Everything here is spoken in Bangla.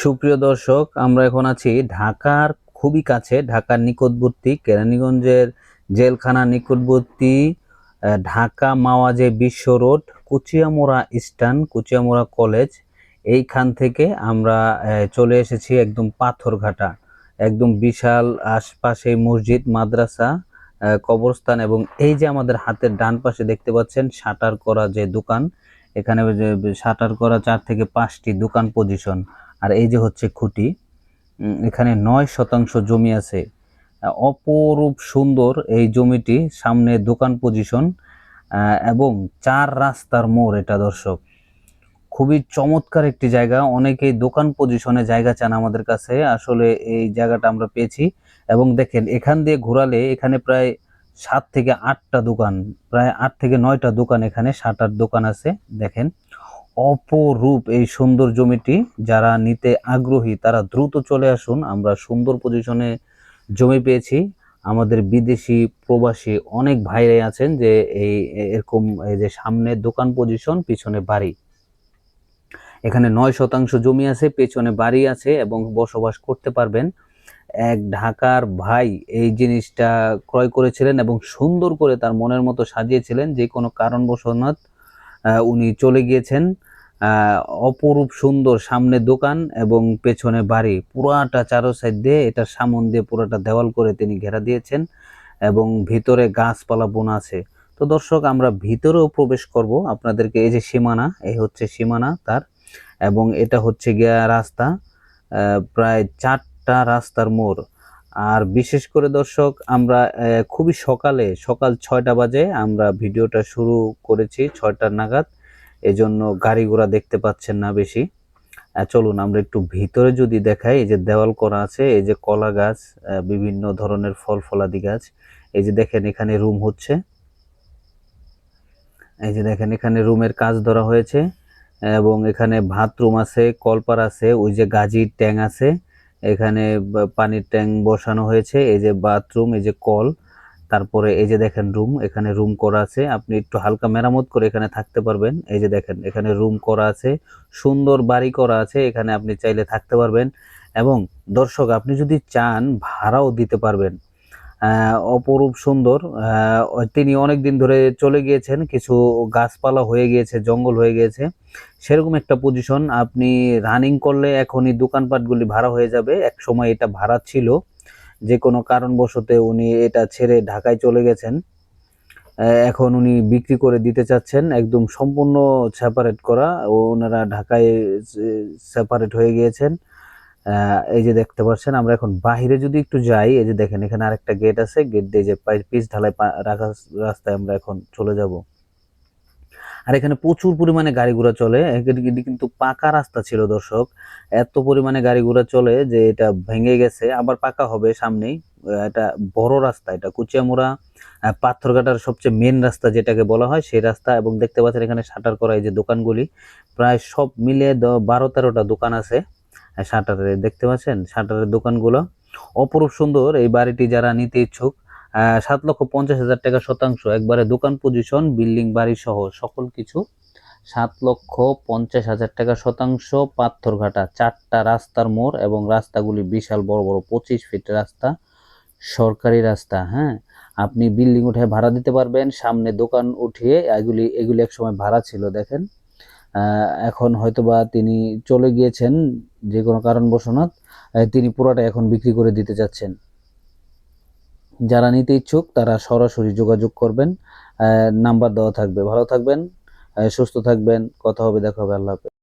সুপ্রিয় দর্শক, আমরা এখন আছি ঢাকার খুবই কাছে, ঢাকার নিকটবর্তী, কেরানীগঞ্জের জেলখানা নিকটবর্তী ঢাকা মাওয়াজে বিশ্ব road, Kuchiamora stand Kuchiamora college. এইখান থেকে আমরা চলে এসেছি একদম পাথরঘাটা, একদম বিশাল আশপাশে মসজিদ, মাদ্রাসা কবরস্থান এবং এই যে আমাদের হাতের ডান পাশে দেখতে পাচ্ছেন শাটার করা যে দোকান এখানে যে শাটার করা চার থেকে পাঁচটি দোকান পজিশন আর এই যে হচ্ছে খুঁটি এখানে নয় শতাংশ জমি আছে। অপরূপ সুন্দর এই জমিটি সামনে দোকান পজিশন এবং চার রাস্তার মোড় এটা দর্শক। খুবই চমৎকার একটি জায়গা। অনেকেই দোকান পজিশনে জায়গা চান আমাদের কাছে। আসলে এই জায়গাটা আমরা পেয়েছি। এবং দেখেন, এখান দিয়ে ঘোরালে এখানে প্রায় সাত থেকে আটটা দোকান, প্রায় আট থেকে নয়টা দোকান এখানে সাত আট দোকান আছে, দেখেন। অপরূপ এই সুন্দর জমিটি, যারা নিতে আগ্রহী, তারা দ্রুত চলে আসুন। আমরা সুন্দর পজিশনে জমি পেয়েছি। আমাদের বিদেশি প্রবাসী অনেক ভাইরাই আছেন যে এই এরকম এই যে সামনে দোকান পজিশন পিছনে বাড়ি। এখানে নয় শতাংশ জমি আছে, পেছনে বাড়ি আছে এবং বসবাস করতে পারবেন। এক ঢাকার ভাই এই জিনিসটা ক্রয় করেছিলেন এবং সুন্দর করে তার মনের মতো সাজিয়েছিলেন যে কোনো কারণবশত আহ, উনি চলে গিয়েছেন অপরূপ সুন্দর সামনে দোকান এবং পেছনে বাড়ি। পুরাটা চারো সাইড দিয়ে এটার সামন দিয়ে পুরাটা দেওয়াল করে তিনি ঘেরা দিয়েছেন এবং ভিতরে গাছপালা বোনা আছে। তো দর্শক আমরা ভিতরেও প্রবেশ করব। আপনাদেরকে এই যে সীমানা এই হচ্ছে সীমানা তার এবং এটা হচ্ছে গিয়া রাস্তা প্রায় প্রায় চারটা রাস্তার মোড়। আর বিশেষ করে দর্শক, আমরা খুবই সকালে, সকাল ছয়টা বাজে আমরা ভিডিওটা শুরু করেছি ছয়টার নাগাদ। এজন্য গাড়ি ঘোড়া দেখতে পাচ্ছেন না বেশি। চলুন আমরা একটু ভিতরে যদি দেখাই, এই যে দেওয়াল করা আছে, এই যে কলা গাছ বিভিন্ন ধরনের ফল ফলাদি গাছ, এই যে দেখেন এখানে রুম হচ্ছে। এই যে দেখেন এখানে রুমের কাজ ধরা হয়েছে। এবং এখানে বাথরুম আছে, কলপার আছে, ওই যে গাজির ট্যাং আছে। এখানে পানির ট্যাঙ্ক বসানো হয়েছে, এই যে বাথরুম, এই যে কল, তারপরে এই যে দেখেন রুম, এখানে রুম করা আছে, আপনি একটু হালকা মেরামত করে এখানে থাকতে পারবেন, এই যে দেখেন এখানে রুম করা আছে, সুন্দর বাড়ি করা আছে, এখানে আপনি চাইলে থাকতে পারবেন, এবং দর্শক আপনি যদি চান ভাড়াও দিতে পারবেন। অপরূপ সুন্দর। তিনি অনেক দিন ধরে চলে গিয়েছেন, কিছু গাছপালা হয়ে গিয়েছে, জঙ্গল হয়ে গিয়েছে। সেরকম একটা পজিশন আপনি রানিং করলে এখনই দোকানপাটগুলি ভাড়া হয়ে যাবে। এক সময় এটা ভাড়া ছিল। যে কোনো কারণবশত উনি এটা ছেড়ে ঢাকায় চলে গেছেন। এখন উনি বিক্রি করে দিতে চাচ্ছেন, একদম সম্পূর্ণ সেপারেট করা। ওনারা ঢাকায় সেপারেট হয়ে গিয়েছেন। এই যে দেখতে পাচ্ছেন, আমরা এখন বাহিরে যদি একটু যাই, এই যে দেখেন, এখানে আরেকটা গেট আছে গেট দিয়ে যে পিস ঢালাই রাখা রাস্তায় আমরা এখন চলে যাব। আর এখানে প্রচুর পরিমাণে গাড়ি ঘোড়া চলে কিন্তু- পাকা রাস্তা ছিল, দর্শক। এত পরিমাণে গাড়ি ঘোড়া চলে যে এটা ভেঙে গেছে, আবার পাকা হবে সামনেই। এটা বড় রাস্তা, এটা কুচিয়ামুড়া পাথরঘাটার সবচেয়ে মেন রাস্তা যেটাকে বলা হয়, সেই রাস্তা। এবং দেখতে পাচ্ছেন এখানে শাটার করা এই যে দোকানগুলি, প্রায় সব মিলে বারো তেরোটা দোকান আছে। শাটারের দেখতে পাচ্ছেন? শাটারের দোকানগুলো অপরূপ সুন্দর। এই বাড়িটি যারা নিতে ইচ্ছুক সাত লক্ষ পঞ্চাশ হাজার টাকা শতাংশ। একবারে দোকান পজিশন বিল্ডিং, বাড়ি সহ সকল কিছু। সাত লক্ষ পঞ্চাশ হাজার টাকা শতাংশ, পাথরঘাটা, চারটা রাস্তার মোড় এবং রাস্তাগুলি বিশাল বড় বড় পঁচিশ ফিট রাস্তা। সরকারি রাস্তা হ্যাঁ? আপনি বিল্ডিং উঠে ভাড়া দিতে পারবেন, সামনে দোকান উঠিয়ে এগুলি এগুলি একসময় ভাড়া ছিল, দেখেন। এখন হয়তোবা তিনি চলে গিয়েছেন যে কোনো কারণবশনাথ তিনি পুরাটা এখন বিক্রি করে দিতে চাচ্ছেন যারা নিতে ইচ্ছুক, তারা সরাসরি যোগাযোগ করবেন। নাম্বার দেওয়া থাকবে। ভালো থাকবেন সুস্থ থাকবেন। কথা হবে, দেখা হবে। আল্লাহ হাফেজ।